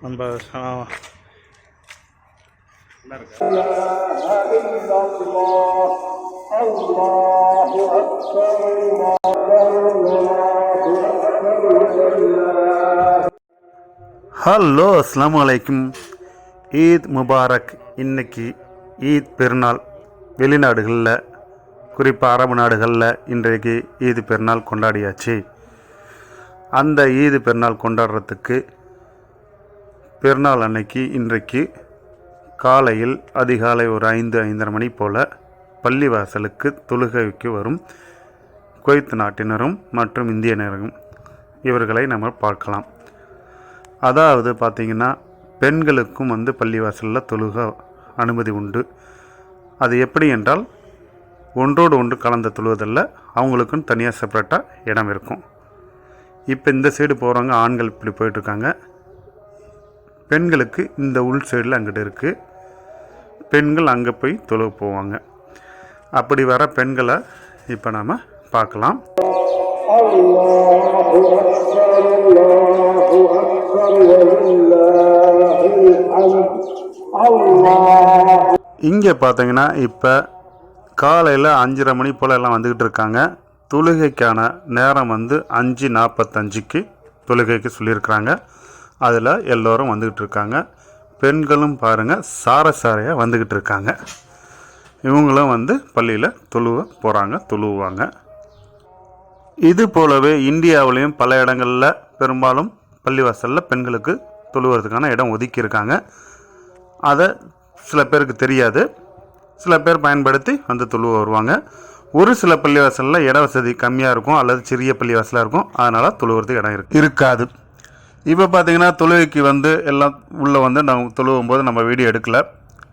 நம்ம ஹலோ அஸ்லாம் அலைக்கும். ஈத் முபாரக். இன்னைக்கு ஈத் பெருநாள். வெளிநாடுகளில் குறிப்பாக அரபு நாடுகளில் இன்றைக்கு ஈத் பெருநாள் கொண்டாடியாச்சு. அந்த ஈது பெருநாள் கொண்டாடுறதுக்கு பெருநாள் அன்னைக்கு இன்றைக்கு காலையில் அதிகாலை ஒரு ஐந்து ஐந்தரை மணி போல் பள்ளிவாசலுக்கு தொழுகைக்கு வரும் குவைத் நாட்டினரும் மற்றும் இந்தியனரும் இவர்களை நம்ம பார்க்கலாம். அதாவது பார்த்திங்கன்னா பெண்களுக்கும் வந்து பள்ளிவாசலில் தொழுக அனுமதி உண்டு. அது எப்படி என்றால் ஒன்றோடு ஒன்று கலந்த தொழுவதில் அவங்களுக்கும் தனியாக செப்பரேட்டாக இடம் இருக்கும். இப்போ இந்த சைடு போகிறவங்க ஆண்கள் இப்படி போயிட்டுருக்காங்க. பெண்களுக்கு இந்த உள் சைடில் அங்கிட்டு இருக்குது பெண்கள் அங்கே போய் தொழுக போவாங்க. அப்படி வர பெண்களை இப்போ நாம் பார்க்கலாம். இங்கே பார்த்தீங்கன்னா இப்போ காலையில் அஞ்சரை மணி போல் எல்லாம் வந்துக்கிட்டு இருக்காங்க. தொழுகைக்கான நேரம் வந்து அஞ்சு நாற்பத்தஞ்சுக்கு தொழுகைக்கு சொல்லியிருக்கிறாங்க. அதில் எல்லோரும் வந்துக்கிட்டு இருக்காங்க. பெண்களும் பாருங்கள் சார சாரையாக வந்துக்கிட்டு இருக்காங்க. இவங்களும் வந்து பள்ளியில் தொழுவ போகிறாங்க தொழுவாங்க இது போலவே இந்தியாவிலையும் பல இடங்களில் பெரும்பாலும் பள்ளிவாசலில் பெண்களுக்கு தொழுவுறதுக்கான இடம் ஒதுக்கியிருக்காங்க. அதை சில பேருக்கு தெரியாது. சில பேர் பயன்படுத்தி வந்து தொழுவ வருவாங்க. ஒரு சில பள்ளிவாசலில் இட வசதி கம்மியாக இருக்கும் அல்லது சிறிய பள்ளிவாசலாக இருக்கும். அதனால் தொழுவுறதுக்கு இடம் இருக்கு. இருக்காது. இப்போ பார்த்தீங்கன்னா தொழுகைக்கு வந்து எல்லாம் உள்ளே வந்து நம்ம தொழுவும் போது நம்ம வீடியோ எடுக்கல.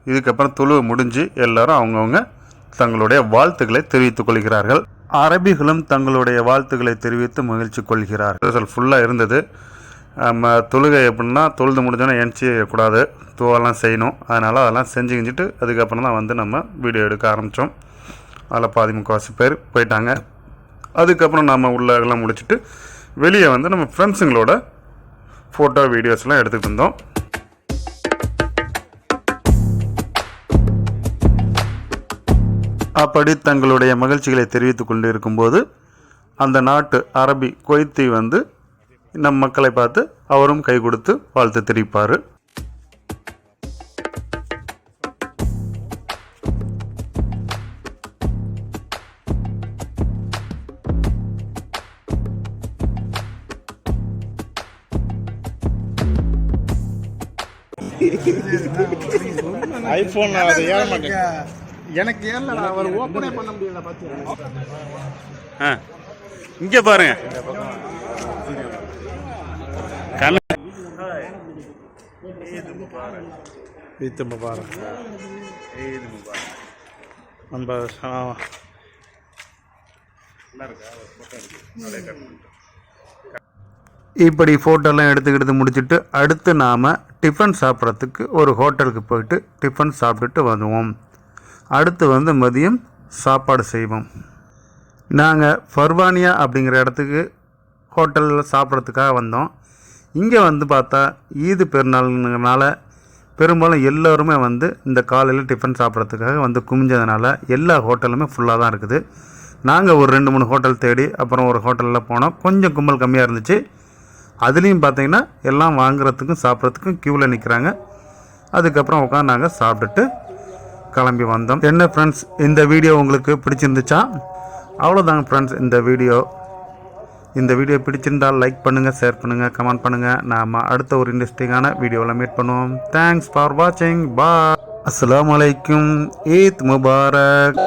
இதுக்கப்புறம் தொழுவு முடிஞ்சு எல்லாரும் அவங்கவுங்க தங்களுடைய வாழ்த்துக்களை தெரிவித்துக் கொள்கிறார்கள். அரபிகளும் தங்களுடைய வாழ்த்துக்களை தெரிவித்து மகிழ்ச்சி கொள்கிறார்கள். ஃபுல்லாக இருந்தது. நம்ம தொழுகை எப்படின்னா தொழுது முடிஞ்சோன்னே என்ச்சி கூடாது. துவெல்லாம் செய்யணும். அதனால் அதெல்லாம் செஞ்சு கிஞ்சிட்டு அதுக்கப்புறம் தான் வந்து நம்ம வீடியோ எடுக்க ஆரம்பித்தோம் அதில் பாதி முக்கால்வாசி பேர் போயிட்டாங்க. அதுக்கப்புறம் நம்ம உள்ள எல்லாம் முடிச்சுட்டு வெளியே வந்து நம்ம ஃப்ரெண்ட்ஸுங்களோட ஃபோட்டோ வீடியோஸ்லாம் எடுத்துகிட்டு இருந்தோம் அப்படி தங்களுடைய மகிழ்ச்சிகளை தெரிவித்து கொண்டு இருக்கும்போது அந்த நாட்டு அரபி கொய்த்தி வந்து நம் மக்களை பார்த்து அவரும் கை கொடுத்து வாழ்த்து தெரிவிப்பார். ஐபோன் அது ஏற மாட்டேன் எனக்கு ஏறல அவர் ஓப்பனே பண்ண முடியல பாத்தியா? ஆ இங்கே பாருங்க. கண்ணு ஈத் முபாரக் நம்ம ஆ, இப்படி ஃபோட்டோலாம் எடுத்துக்கிட்டு முடிச்சுட்டு அடுத்து நாம் டிஃபன் சாப்பிட்றதுக்கு ஒரு ஹோட்டலுக்கு போயிட்டு டிஃபன் சாப்பிட்டுட்டு வருவோம். அடுத்து வந்து மதியம் சாப்பாடு செய்வோம். நாங்கள் ஃபர்வானியா அப்படிங்கிற இடத்துக்கு ஹோட்டலில் சாப்பிட்றதுக்காக வந்தோம். இங்கே வந்து பார்த்தா ஈது பெருநாளுங்கிறனால பெரும்பாலும் எல்லோருமே வந்து இந்த காலையில் டிஃபன் சாப்பிட்றதுக்காக வந்து குமிஞ்சதுனால எல்லா ஹோட்டலுமே ஃபுல்லாக தான் இருக்குது. நாங்கள் ஒரு ரெண்டு மூணு ஹோட்டல் தேடி அப்புறம் ஒரு ஹோட்டலில் போனோம். கொஞ்சம் கும்பல் கம்மியாக இருந்துச்சு. அதுலேயும் பார்த்தீங்கன்னா எல்லாம் வாங்குறதுக்கும் சாப்பிட்றதுக்கும் க்யூவில் நிற்கிறாங்க அதுக்கப்புறம் உட்காந்து நாங்கள் சாப்பிட்டுட்டு கிளம்பி வந்தோம். என்ன ஃப்ரெண்ட்ஸ் இந்த வீடியோ உங்களுக்கு பிடிச்சிருந்துச்சா? அவ்வளோதாங்க ஃப்ரெண்ட்ஸ் இந்த வீடியோ இந்த வீடியோ பிடிச்சிருந்தால் லைக் பண்ணுங்கள் ஷேர் பண்ணுங்கள் கமெண்ட் பண்ணுங்கள் நாம் அடுத்த ஒரு இன்ட்ரெஸ்டிங்கான வீடியோவில் மீட் பண்ணுவோம். தேங்க்ஸ் ஃபார் வாட்சிங் பா அஸ்லாம் வலைக்கும் ஈத் முபாரக்